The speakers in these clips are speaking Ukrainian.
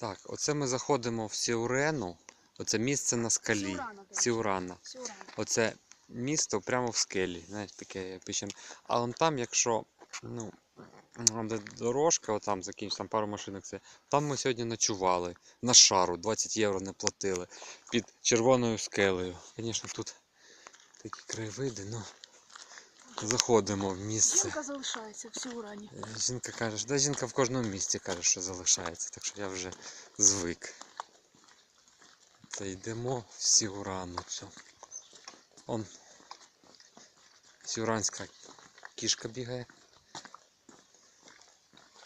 Так, оце ми заходимо в Сіурену. Оце місце на скалі. Сіурана. Сіурана. Сіурана. Оце місто прямо в скелі. Знаєте, таке печерне. А он там, якщо ну, там де дорожка, отам закінчиться, там пару машинок це. Там ми сьогодні ночували на шару, 20 євро не платили. Під червоною скелею. Звісно, тут такі краєвиди, ну заходимо в місце. Жінка залишається всі Сіурані. Е, Жінка каже, що да, жінка в кожному місці каже, що залишається, так що я вже звик. Та йдемо в Сігурану. Он сіуранська кішка бігає.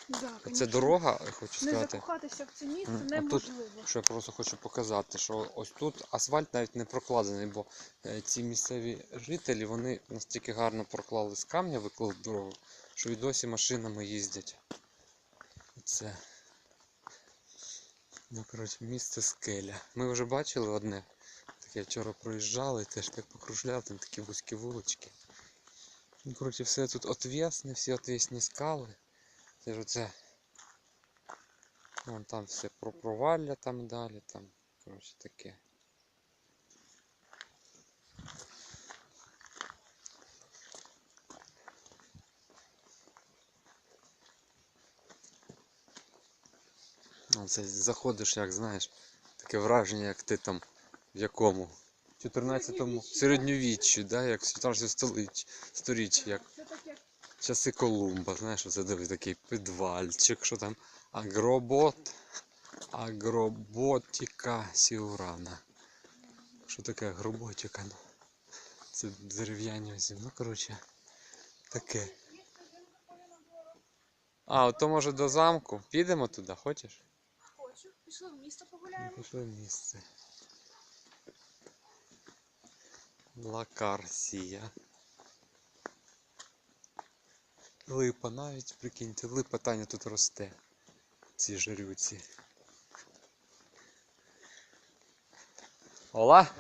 Да, Це дорога, хочу Не сказати. закохатися в це місце М, а тут- неможливо. Що я просто хочу показати, що ось тут асфальт навіть не прокладений, бо е, ці місцеві жителі вони настільки гарно проклали з камня, виклали дорогу, що і досі машинами їздять. Це. Ну, коротше, місце скеля. Ми вже бачили одне. Таке вчора проїжджали, теж так покружляли, там такі вузькі вулички. Ну, коротше, все тут отвісне, всі отвісні скали. Це ж оце. Вон там все про провалля там далі, там, коротше, таке. Це заходиш, як знаєш, таке враження, як ти там в якому? 14-му середньовіччі, да, як в 14 сторіччі, як часи Колумба, знаєш, оце диви такий підвальчик, що там агробот, агроботіка Сіурана. Що таке агроботіка? Ну, це дерев'яні озі. Ну, коротше, таке. А, то може до замку. Підемо туди, хочеш? хочу. Пішли в місто погуляємо. Пішли в місце. Лакарсія. Липа навіть, прикиньте, липа Таня тут росте. Ці жарюці. Ола!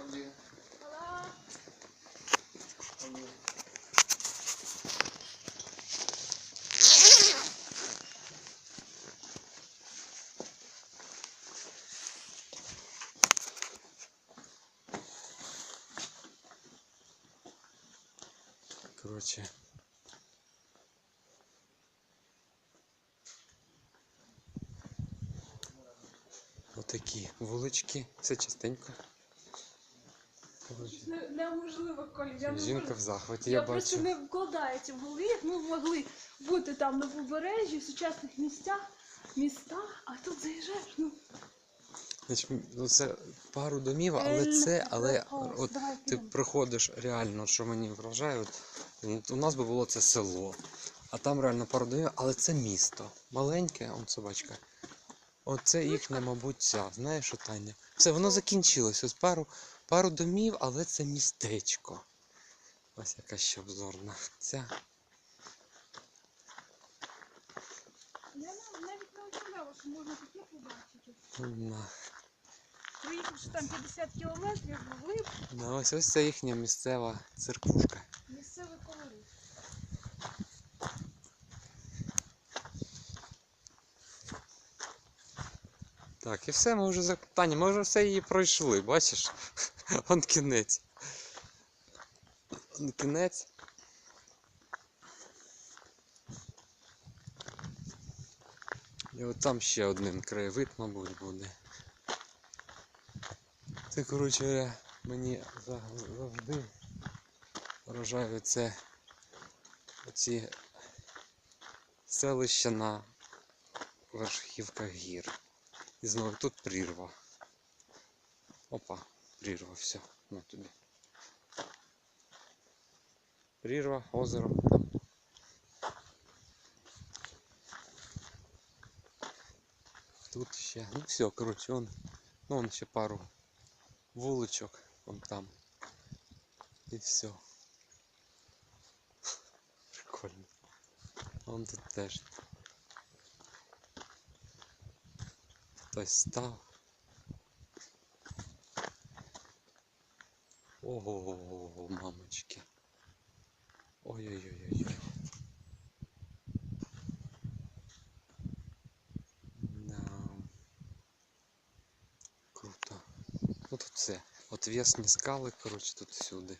Коротше. Отакі вулички, все частенько. Неможливо, Колі. Я, Жінка можу. в захваті, я я просто бачу. не вкладається в голові, як ми могли бути там на побережжі, в сучасних місцях, містах, а тут заїжджаєш, ну. Значить, ну це пару домів, але це, але от ти приходиш реально, що мені вражає, от, у нас би було це село, а там реально пару домів, але це місто. Маленьке, он собачка. Оце їхня, мабуть, ця. Знаєш, що, Таня? Все, воно закінчилось. Ось пару, пару домів, але це містечко. Ось яка ще обзорна. Ця. Я навіть не уявляла, що можна таке побачити. на. Проїхавши там 50 кілометрів, могли б Ну, ось ось це їхня місцева церквушка. Так, і все, ми вже за Таня, ми вже все її пройшли, бачиш? Вон кінець. Вон кінець. І от там ще один краєвид, мабуть, буде. Це, коротше, мені за- завжди вражає це оці селища на верхівках гір. І знову тут прірва. Опа, прірва, все, на тобі. Прірва, озеро. Тут ще. Ну все, коротше, он, ну, он ще пару вуличок, вон там. І все. Прикольно. Вон тут теж. хтось став. Ого, мамочки. Ой-ой-ой. ой Да. Круто. Ну тут все. отвесні скали, короче, тут всюди.